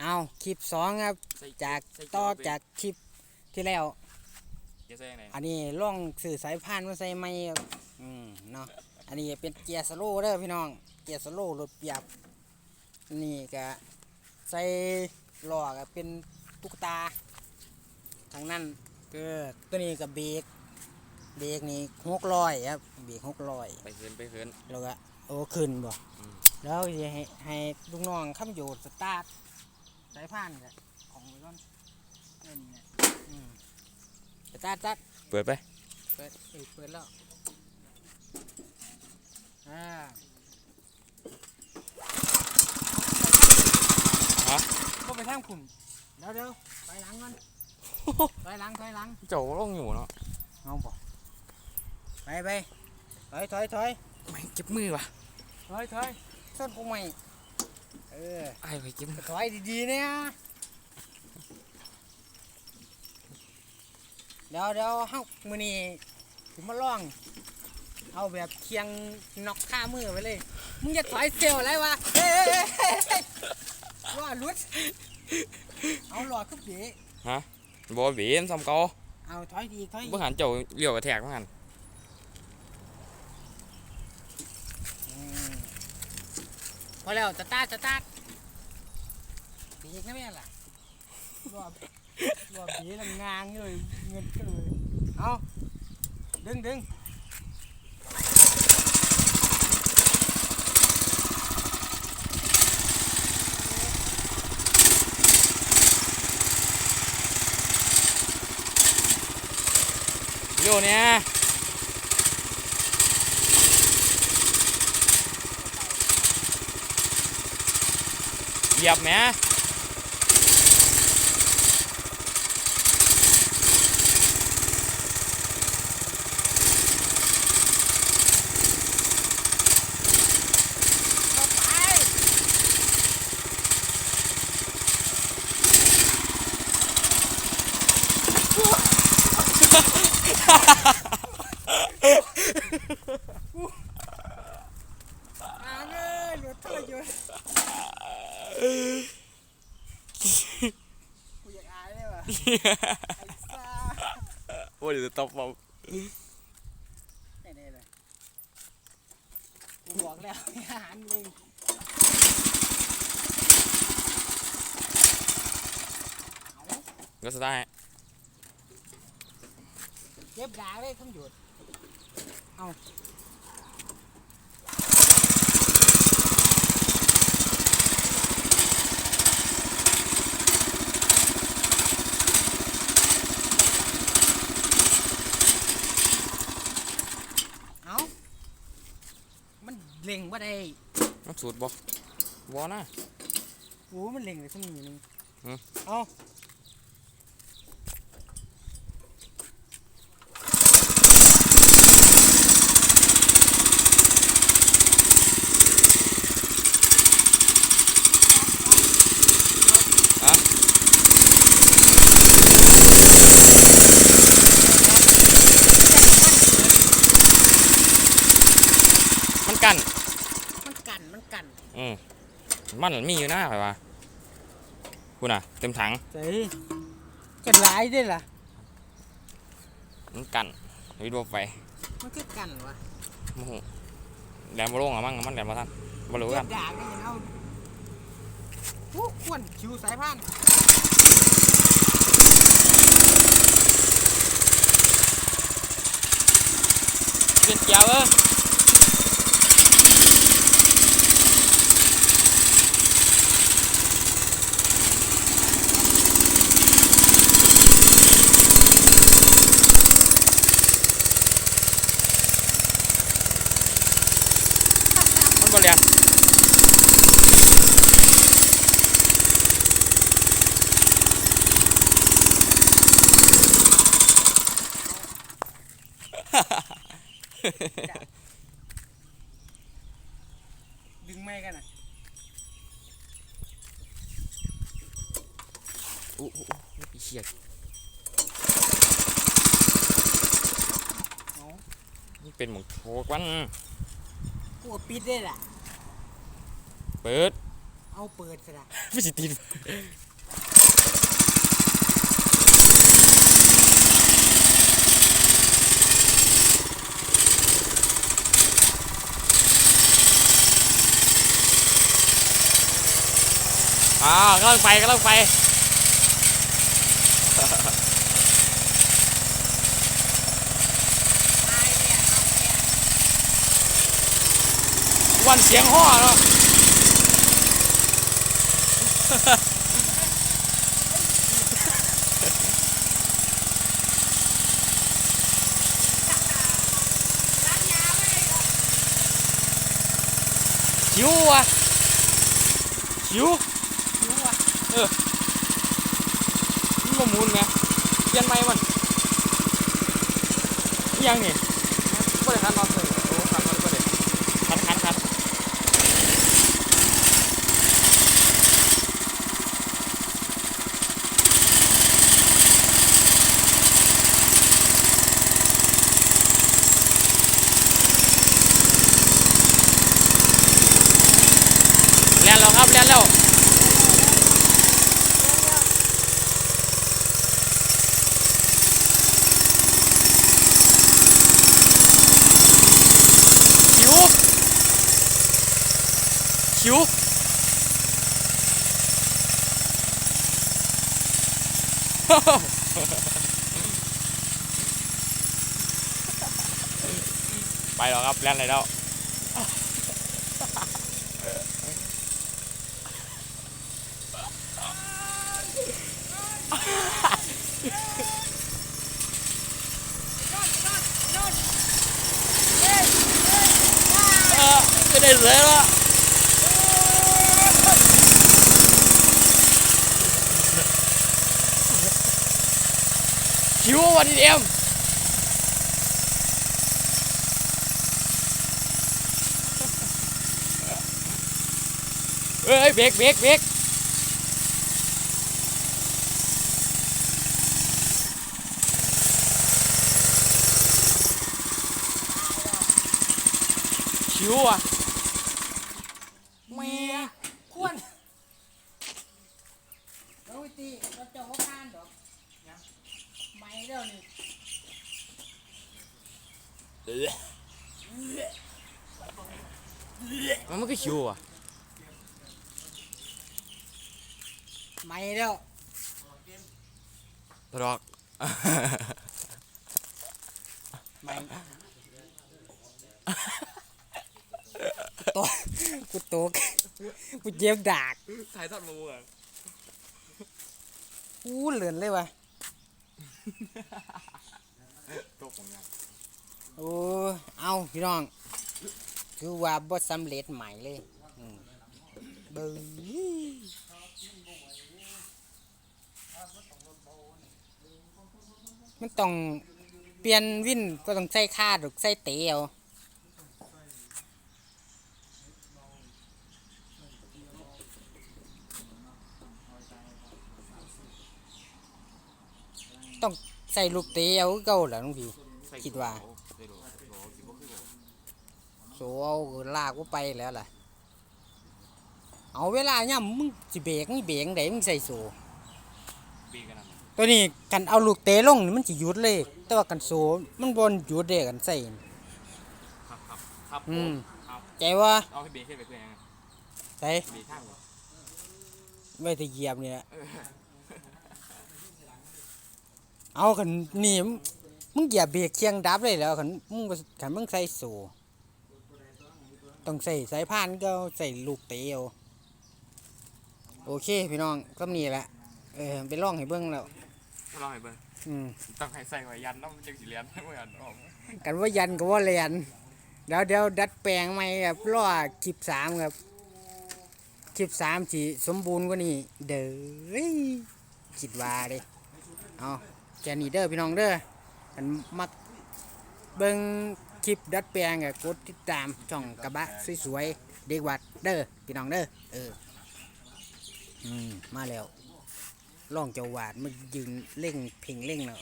เอาคลิปสองครับใส่จากใส่เกียร์ต่อไปจากคลิปที่แล้วเกียร์ใส่ยังไงอันนี้ล่องสื่อสายพานมาใส่ไม่ครับอืมเนาะอันนี้เป็นเกียร์สโลว์เด้อพี่น้อง เกียร์สโลว์รถเปียบนี่ก็ใส่ล้อก็เป็นตุ๊กตาทางนั้นก็ตัวนี้ก็เบรกเบรกนี่หกร้อยครับเบรกหกร้อยไปเขินไปเขินแล้วก็โอ้ขึ้นบ่อืมแล้วจะให้ให้ลูกน้องข้ามโยดสตาร์ท สายพานแหละของไว้ก่อนเล่นเนี่ยอืมสตาร์ทสตาร์ทเปิดไป เปิดเอ้ยเปิดแล้วอ่าฮะ ก็ไปทางคุณเดี๋ยวเดี๋ยวไปหลังมันไปหลังถอยหลังเจ้าลงอยู่เนาะเอาบ่ไปไปถอยถอยถอยไม่เก็บมือวะถอยถอยส้นกูใหม่ เออไอ้ไปเก็บมือถอยดีๆเนี่ยเดี๋ยวเดี๋ยวเฮามือนี้ถึงมาลอง เอาแบบเคียงน็อกข้ามือไปเลย มึงจะถอยเซลอะไรวะเฮ้ยเฮ้ยเฮ้ยเฮ้ยว่าลุดเอาหลอดขึ้นเบะฮะบ่เบียมซ้ำเก่าเอาถอยดีถอยดีบ่หันเจ้าเลี้ยวกระแทกบ่หัน อืมพ อแล้วสตาร์ทสตาร์ทเบรกนะแม่ล่ะรอบรอบเบรกลำงางเลยเงินก็เลยเอาดึงดึงเลี้ยวเนี่ย เหยียบแหมเข้าไป กูอยากอายเลยว่ะไอ้ซ่าโอ้ยเดี๋ยวจะตบผมไม่ได้เลยกูบอกแล้วอย่าหันลิงก็สได้เจ็บด่าเลยคำหยุดเอาเอามัน เล็งว่าได้มันสูดบ่บ่นะโอ้มันเล็งเลยสักนิดนึงหืมเอา ฮะมันกัน มัน กันมันกันอืมมันมีอยู่หน้าไปวะคุณอะ เต็มถังเฮ้ยกันหลายด้วยล่ะ มันกันวิดวไปมันคือกันวะโอ้โหแหลมบลงอะมั้งมันแหลมมาท่านบรู้เจ็กันบด่าก็ยังเอาโอ้ควนคิวสายพานเปลี่ยนเกียวเออ เรียนดึงไม่กันอะอู้อู้อู้อีเชี่ยเอามันเป็นหมองโชกวันกูว่าปิดได้ล่ะ เปิดเอาเอาเปิดซะละไม่สิติดอ่ากำลังไปกำลังไปวันเสียงห่อเนาะ หิวว่ะหิวรู้ว่ะมันมุนไงเปลี่ยนไม้มันยังนี่บ่ได้คันนอตเลยโอ้คันน็อตบ่ได้คันคันคันแล่นแล้ว ครับแล่นแล้วหิวหิวไปแล้วครับแล่นเลยแล้ว เออไม่ได้เลยละ หิววันนี้เอ็มเอ้ยเบรกเบรกเบรกหิวอะ แม่ควรเราวิตีเราเจ้าว่าการดอกไม่เดี๋ยวนี้ มันมัน ก็หิวอะไม่เดี๋ยวรอกไม่ตัวกูตกกูเจ็บดากถ่ายทอดมาเมื่ออู้เหลือนเลยวะตัวผมยังโอ้เอาพี่น้อง คือว่าบ่สำเร็จใหม่เลยมเบิ้งมันต้องเปลี่ยนวินก็ต้องใส่คาดหรือใส่เตะเอาต้องใส่ลูกเตะเอาเก่าแหละน้องพี่คิดว่า โซเอาลากกูไปแล้วล่ะ เอาเวลาเนี่ยมึงสิเบรกนี่เบรกได้มึงใส่โซบีกันนะตัวนี้กันเอาลูกเตะลงนี่มันสิหยุดเลย แต่ว่ากันโซมันบนหยุดเด้กันใส่นี่ครับครับครับอืมครับใจว่าเอาให้เบรกขึ้นไปเพื่อนยังไงใส่เบรกข้างหัวไว้แตะเหยียบนี่แหละเอากันนี่มึงมึงเหยียบเบรกเคียงดับเลยแล้วคันมึงบ่คันมึงใส่โซ ต้องใส่สายพานก็ใส่ลูกเตะเอาโอเค พี่น้องก็นี่แหละเออไปลองให้เบิ่งแล้วลองให้เบิ้งอืมต้องให้ใส่ไว้ยันน้ำจังสีเหลียนไม่ยันออกกันว่ายันก็ว่าเรียนเดี๋ยวเดี๋ยวดัดแปลงใหม่ครับรอคลิปสามครับคลิปสามสิสมบูรณ์กว่านี้เด้อคิดว่าเด้เอาแค่นี้เด้อพี่น้องเด้อกันมักเบิ่ง คลิปดัดแปลงก็กดติดตามช่องกระบะสวยๆเด็กวัดเด้อพี่น้องเด้อเอออืมมาแล้วลองเจ้าหวาดมายืนเล่งเพ่งเล่งเนาะ